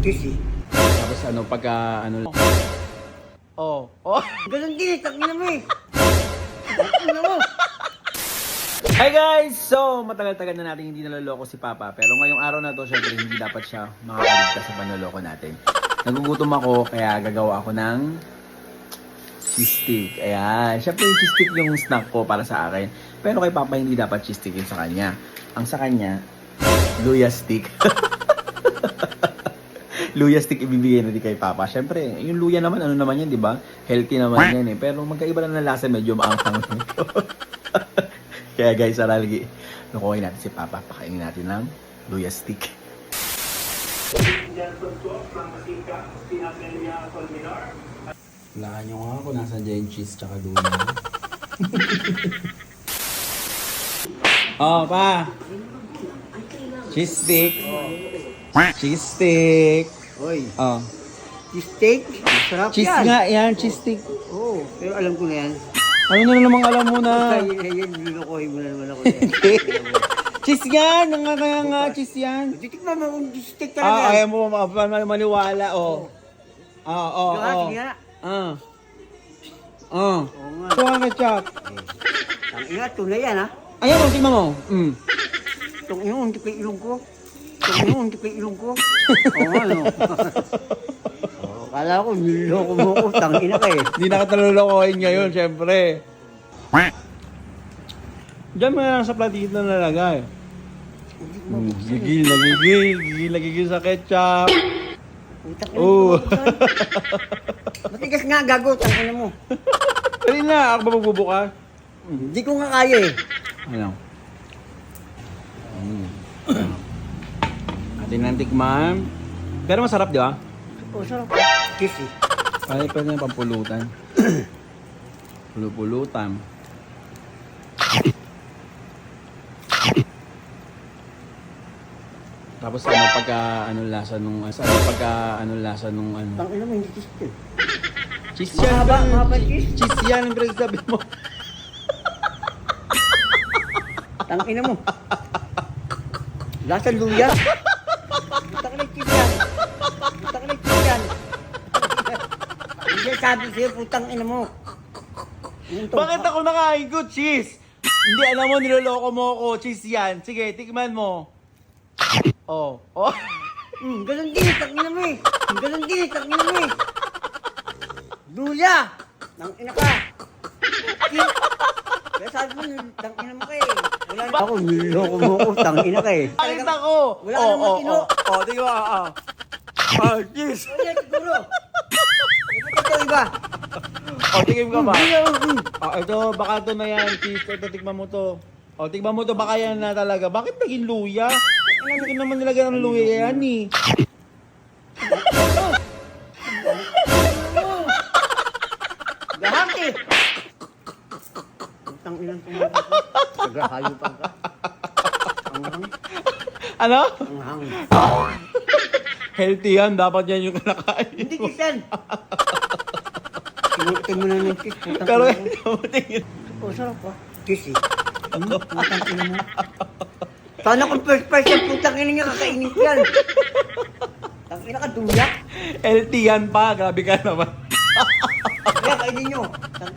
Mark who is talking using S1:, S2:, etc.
S1: Kiss eh.
S2: Tapos ano, pagka ano... Oh, oh.
S1: Ganun din eh, tangina mo eh. Tangina mo.
S2: Hi guys! So, matagal-tagal na natin hindi naloloko si Papa. Pero ngayong araw na to, syempre hindi dapat siya makakaligtas sa panloloko natin. Nagugutom ako, kaya gagawa ako ng cheese stick. Ayan. Syempre yung cheese stick yung snack ko para sa akin. Pero kay Papa hindi dapat cheese stick yung sa kanya. Ang sa kanya, luya stick. luya stick ibibigay natin kay Papa. Syempre, yung luya naman, ano naman yan, di ba? Healthy naman yan eh. Pero magkaiba lang ng lasa, medyo maanghang. Kaya guys, saralagi, lukuhin natin si Papa. Pakainin natin ng luya stick. Wala nyo nga kung nasa dyan cheese tsaka luya. oh, pa! Cheese stick! Cheese stick!
S1: Oy,
S2: Oh.
S1: cheese steak. Sarap
S2: Cheese
S1: yan.
S2: nga yan, cheese stick.
S1: Oo, pero alam ko na yan.
S2: Ano na namang alam mo na?
S1: Ay, ay, yan, nilukohin mo na naman ako yan.
S2: cheese yan! Ang nga kaya nga, cheese yan.
S1: Titikman mo kung cheese steak
S2: Ah,
S1: talaga.
S2: ayaw mo ma- ma- maniwala, oh. Ah, oh,
S1: akin
S2: oh.
S1: nga.
S2: Ah. Ah.
S1: Oo nga.
S2: Kuha ka, Chop.
S1: Ang ina, tunay yan ha.
S2: Ayan, oh, tingnan mo. Mm.
S1: Itong ina, hindi ilong ko. Itong ina, hindi yung ilong ko. Oo nga, no. Oo, Kala ko, niloko mo ko. Tangina ka eh.
S2: Hindi na kita lulukohin ngayon, syempre. Diyan mo na lang sa platito na nalagay. Mm, Gigil na gigil, gigil na gigil sa ketchup.
S1: Utang ina
S2: Oh.
S1: mo. Matigas nga, gago. Tangina mo.
S2: Dali na, ako ba magbubukas?
S1: Hindi ko nga kaya eh.
S2: Ano? Ng tikman. Pero masarap, di ba?
S1: Oh, sarap. Kiss eh.
S2: Ay, pwede na pampulutan. Pulupulutan. Tapos ano pagka ano lasa nung ano pagka ano lasa nung ano
S1: Tangina mo, hindi kiss eh.
S2: cheese yan
S1: Mahaba, mahaba cheese.
S2: cheese yan ang pinagsabi mo
S1: Tangina mo. Lasa luya. sabi sa'yo, putang ina mo. Yun to.
S2: bakit ako nakain ko cheese hindi alam mo niloloko mo ako cheese yan sige tikman mo oh oh
S1: Hmm, ganun din, tangina mo eh. Ganun din, tangina mo eh. Luya! Tangina ka. Ki- Kaya sabi mo, tangina mo ka eh. Wala na ako, niloko mo ako, tangina ka eh.
S2: Bakit ako?
S1: Wala
S2: oh,
S1: namang
S2: oh,
S1: tino.
S2: oh, oh, tingnan mo, ah. Ah, cheese.
S1: Wala siguro. Iba?
S2: Oh, tingin ka ba? Ah, ito, baka ito na yan, cheese. Ito, tikman mo to. Oh, tikman mo to, baka yan na talaga. Bakit naging luya? Ano ko naman nilagyan ng luya yan eh.
S1: Gahang eh. Putang inang kumakas. Nagahayo pa ka. Ang hang.
S2: Ano?
S1: Ang hang.
S2: Healthy yan, dapat yan yung kinakain.
S1: Hindi kisan. Sinutin mo na ng kiss. Putang
S2: Pero
S1: ina mo.
S2: tingin.
S1: Oh, sarap pa. Kiss eh. Hmm, putang ina mo. Sana kung first price yan, putang ina niya kakainin yan. Tang ina ka, duyak.
S2: Healthy yan pa, grabe ka naman.
S1: Kaya kainin nyo. Tang